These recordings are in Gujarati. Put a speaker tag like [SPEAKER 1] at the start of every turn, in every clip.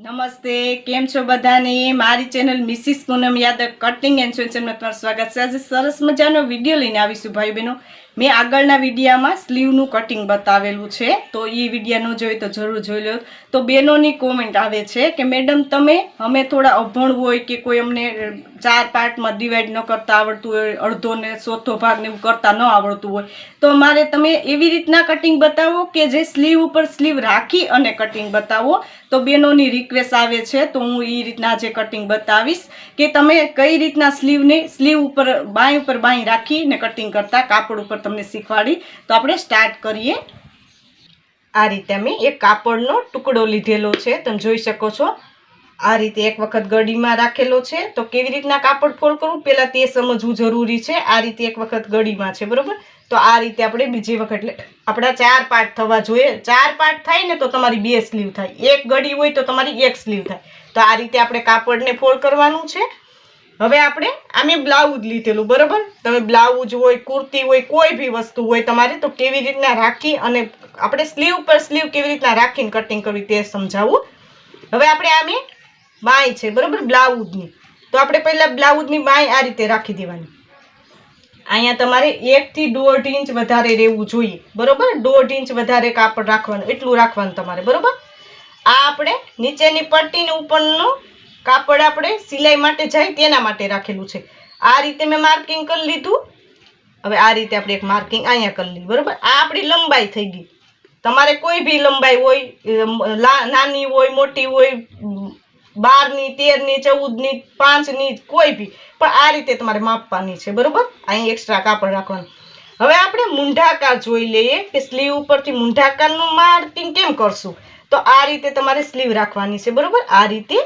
[SPEAKER 1] નમસ્તે, કેમ છો બધાને? મારી channel Mrs Poonam Yadav cutting and સોલ્યુશનમાં તમારું સ્વાગત છે. આજે સરસ મજાનો વીડિયો લઈને આવીશું ભાઈ બહેનો મેં આગળના વિડીયામાં સ્લીવનું કટિંગ બતાવેલું છે. તો એ વિડીયા ન જોઈ તો જરૂર જોઈ લો. તો બહેનોની કોમેન્ટ આવે છે કે, મેડમ, તમે અમે થોડા અભણ હોય કે કોઈ અમને ચાર પાર્ટમાં ડિવાઈડ ન કરતા આવડતું હોય, અડધો ને ચોથો ભાગ ને એવું કરતા ન આવડતું હોય, તો મારે તમે એવી રીતના કટિંગ બતાવો કે જે સ્લીવ ઉપર સ્લીવ રાખી અને કટિંગ બતાવો. તો બહેનોની રિક્વેસ્ટ આવે છે, તો હું એ રીતના જે કટિંગ બતાવીશ કે તમે કઈ રીતના સ્લીવને, સ્લીવ ઉપર, બાંય ઉપર બાંય રાખીને કટિંગ કરતા, કાપડ ઉપર તમને શીખવાડી. તો આપણે સ્ટાર્ટ કરીએ. આ રીતે અમે એક કાપડનો ટુકડો લીધેલો છે. તમે જોઈ શકો છો. આ રીતે એક વખત ગળીમાં રાખેલો છે. તો કેવી રીતના કાપડ ફોલ્ડ કરવું? પહેલાં તે સમજવું જરૂરી છે. આ રીતે એક વખત ગળીમાં છે. બરાબર? તો આ રીતે આપણે બીજી વખત એટલે આપણા ચાર પાર્ટ થવા જોઈએ. ચાર પાર્ટ થાય ને તો તમારી બે સ્લીવ થાય. એક ગળી હોય તો તમારી એક સ્લીવ થાય. તો આ રીતે આપણે કાપડને ફોલ્ડ કરવાનું છે. હવે આપણે આમે બ્લાઉઝ લીધેલું, બરાબર? તમે બ્લાઉઝ હોય, કુર્તી હોય, કોઈ બી વસ્તુ હોય તમારે, તો કેવી રીતના રાખી અને આપણે સ્લીવ પર સ્લીવ કેવી રીતના રાખીને કટિંગ કરવી તે સમજાવું. હવે આપણે આમે બાય છે, બરાબર? બ્લાઉઝની. તો આપણે પહેલાં બ્લાઉઝની બાય આ રીતે રાખી દેવાની. અહીંયા તમારે એકથી દોઢ ઇંચ વધારે રહેવું જોઈએ, બરોબર? દોઢ ઇંચ વધારે કાપડ રાખવાનું, એટલું રાખવાનું તમારે, બરોબર? આ આપણે નીચેની પટ્ટીની ઉપરનું કાપડ આપણે સિલાઈ માટે જાય તેના માટે રાખેલું છે. આ રીતે મેં માર્કિંગ કરી લીધું. હવે આ રીતે આપણે એક માર્કિંગ અહીંયા કરી લીધું બરાબર? આ આપણી લંબાઈ થઈ ગઈ. તમારે કોઈ બી લંબાઈ હોય નાની હોય, મોટી હોય, બારની, તેરની, ચૌદની, પાંચની, કોઈ બી પણ આ રીતે તમારે માપવાની છે. બરાબર? અહીં એક્સ્ટ્રા કાપડ રાખવાનું. હવે આપણે મૂંઢાકાર જોઈ લઈએ કે સ્લીવ ઉપરથી મૂંઢાકારનું માર્કિંગ કેમ કરશું? તો આ રીતે તમારે સ્લીવ રાખવાની છે. બરાબર? આ રીતે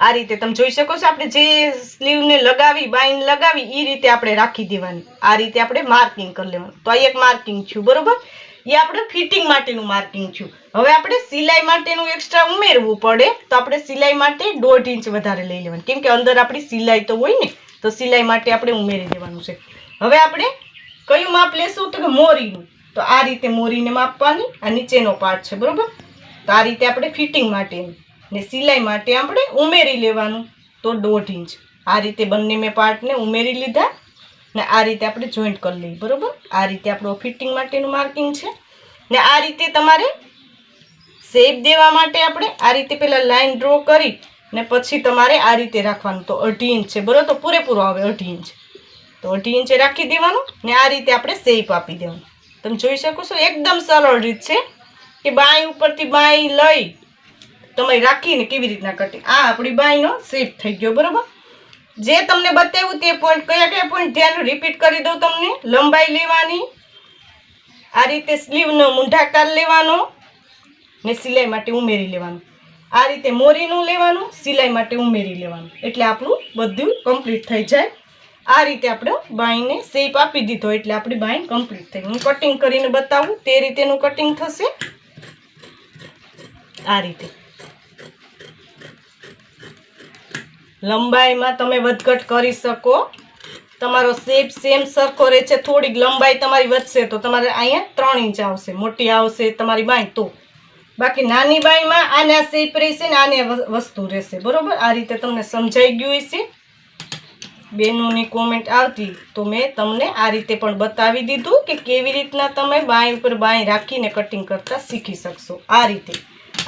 [SPEAKER 1] આ રીતે તમે જોઈ શકો છો, આપણે જે સ્લીવને લગાવી બાઈન લગાવી એ રીતે આપણે રાખી દેવાની. આ રીતે આપણે માર્કિંગ કરી લેવાનું. તો આ એક માર્કિંગ થયું, બરોબર? એ આપણે ફિટિંગ માટેનું માર્કિંગ થયું. હવે આપણે સિલાઈ માટેનું એક્સ્ટ્રા ઉમેરવું પડે, તો આપણે સિલાઈ માટે દોઢ ઇંચ વધારે લઈ લેવાનું. કેમ કે અંદર આપણી સિલાઈ તો હોય ને, તો સિલાઈ માટે આપણે ઉમેરી દેવાનું છે. હવે આપણે કયું માપ લેશું? તો કે મોરીનું. તો આ રીતે મોરીને માપવાની, આ નીચેનો પાર્ટ છે, બરોબર? તો આ રીતે આપણે ફિટિંગ માટેનું. ને સિલાઈ માટે આપણે ઉમેરી લેવાનું તો દોઢ ઇંચ. આ રીતે બંને મેં પાર્ટને ઉમેરી લીધા ને આ રીતે આપણે જોઈન્ટ કરી લઈએ, બરાબર? આ રીતે આપણું ફિટિંગ માટેનું માર્કિંગ છે. ને આ રીતે તમારે શેપ દેવા માટે આપણે આ રીતે પહેલાં લાઈન ડ્રો કરી ને પછી તમારે આ રીતે રાખવાનું. તો અઢી ઇંચ છે, બરાબર? તો પૂરેપૂરો આવે અઢી ઇંચ. તો અઢી ઇંચે રાખી દેવાનું ને આ રીતે આપણે શેપ આપી દેવાનું. તમે જોઈ શકો છો, એકદમ સરળ રીત છે કે બાંય ઉપરથી બાંય લઈ તમે રાખીને કેવી રીતના કટિંગ આ આપણી બાયનો શેપ થઈ ગયો, બરાબર? જે તમને બતાવ્યું તે પોઈન્ટ કયા કયા પોઈન્ટ ધ્યાન રિપીટ કરી દઉં તમને. લંબાઈ લેવાની. આ રીતે સ્લીવનો મૂંઢાકાર લેવાનો ને સિલાઈ માટે ઉમેરી લેવાનું. આ રીતે મોરીનું લેવાનું, સિલાઈ માટે ઉમેરી લેવાનું. એટલે આપણું બધું કમ્પ્લીટ થઈ જાય. આ રીતે આપણે બાઈને શેપ આપી દીધો, એટલે આપણી બાઈન કમ્પ્લીટ થઈ હું કટિંગ કરીને બતાવું, તે રીતેનું કટિંગ થશે. આ રીતે. લંબાઈમાં તમે વધઘટ કરી શકો. તમારો શેપ સેમ સરખો રહે છે થોડીક લંબાઈ તમારી વધશે તો તમારે અહીંયા ત્રણ ઇંચ આવશે, મોટી આવશે તમારી બાઈ તો. બાકી નાની બાઈમાં આના શેપ રહેશે ને આને વસ્તુ રહેશે, બરાબર? આ રીતે તમને સમજાઈ ગયું હશે. બેનોની કોમેન્ટ આવતી તો મેં તમને આ રીતે પણ બતાવી દીધું કે કેવી રીતના તમે બાઈ ઉપર બાઈ રાખીને કટિંગ કરતા શીખી શકશો. આ રીતે.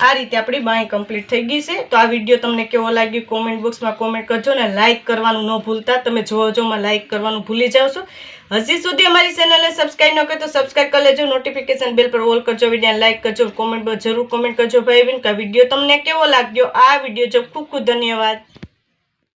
[SPEAKER 1] આ રીતે આપણી બાંય કમ્પ્લીટ થઈ ગઈ છે. તો આ વીડિયો તમને કેવો લાગ્યો કોમેન્ટ બોક્સમાં કોમેન્ટ કરજો ને લાઇક કરવાનું ન ભૂલતા. તમે જોવો જોમાં લાઇક કરવાનું ભૂલી જાઓ છો. હજી સુધી અમારી ચેનલને સબસ્ક્રાઈબ ન કરો તો સબસ્ક્રાઈબ કરી લેજો. નોટિફિકેશન બેલ પર ઓલ કરજો વીડિયો લાઇક કરજો. કોમેન્ટ પર જરૂર કોમેન્ટ કરજો ભાઈ બહેન કે વીડિયો તમને કેવો લાગ્યો? આ વીડિયો જો ખૂબ ખૂબ ધન્યવાદ.